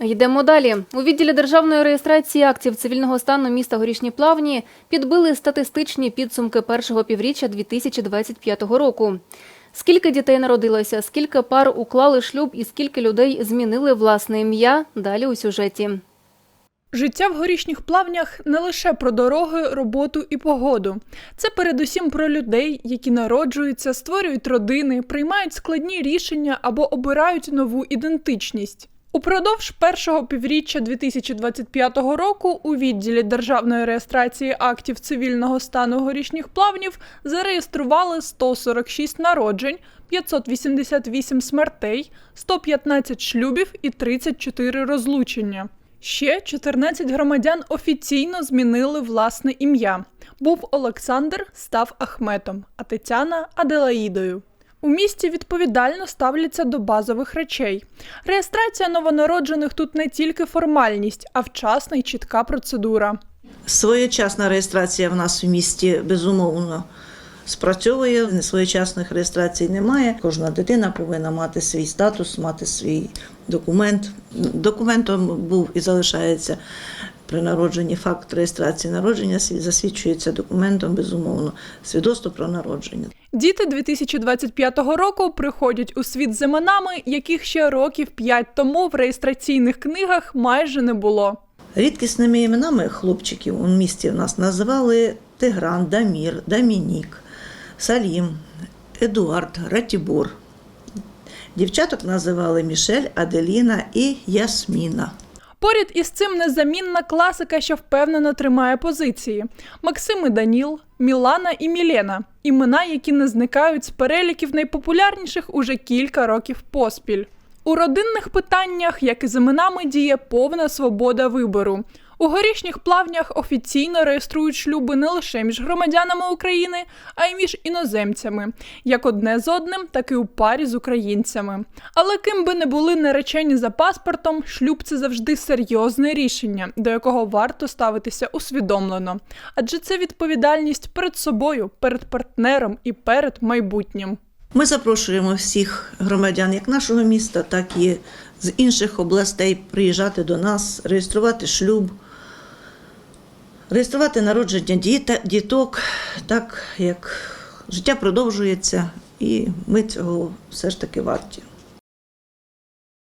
Йдемо далі. У відділі державної реєстрації актів цивільного стану міста Горішні Плавні підбили статистичні підсумки першого півріччя 2025 року. Скільки дітей народилося, скільки пар уклали шлюб і скільки людей змінили власне ім'я? Далі у сюжеті. Життя в горішніх плавнях не лише про дороги, роботу і погоду. Це передусім про людей, які народжуються, створюють родини, приймають складні рішення або обирають нову ідентичність. Упродовж першого півріччя 2025 року у відділі державної реєстрації актів цивільного стану горішніх плавнів зареєстрували 146 народжень, 588 смертей, 115 шлюбів і 34 розлучення. Ще 14 громадян офіційно змінили власне ім'я. Був Олександр, став Ахметом, а Тетяна Аделаїдою. У місті відповідально ставляться до базових речей. Реєстрація новонароджених тут не тільки формальність, а вчасна і чітка процедура. Своєчасна реєстрація в нас в місті безумовно спрацьовує. Несвоєчасних реєстрацій немає. Кожна дитина повинна мати свій статус, мати свій документ. Документом був і залишається при народженні факт реєстрації народження, засвідчується документом, безумовно, свідоцтво про народження. Діти 2025 року приходять у світ з іменами, яких ще років 5 тому в реєстраційних книгах майже не було. Рідкісними іменами хлопчиків у місті в нас називали Тигран, Дамір, Дамінік, Салім, Едуард, Ратібор. Дівчаток називали Мішель, Аделіна і Ясміна. Поряд із цим незамінна класика, що впевнено тримає позиції: Максим і Даніл, Мілана і Мілена імена, які не зникають з переліків найпопулярніших уже кілька років поспіль. У родинних питаннях, як і з іменами, діє повна свобода вибору. У горішніх плавнях офіційно реєструють шлюби не лише між громадянами України, а й між іноземцями, як одне з одним, так і у парі з українцями. Але ким би не були наречені за паспортом, шлюб це завжди серйозне рішення, до якого варто ставитися усвідомлено. Адже це відповідальність перед собою, перед партнером і перед майбутнім. Ми запрошуємо всіх громадян як нашого міста, так і з інших областей приїжджати до нас, реєструвати шлюб, реєструвати народження діток, так як життя продовжується, і ми цього все ж таки варті.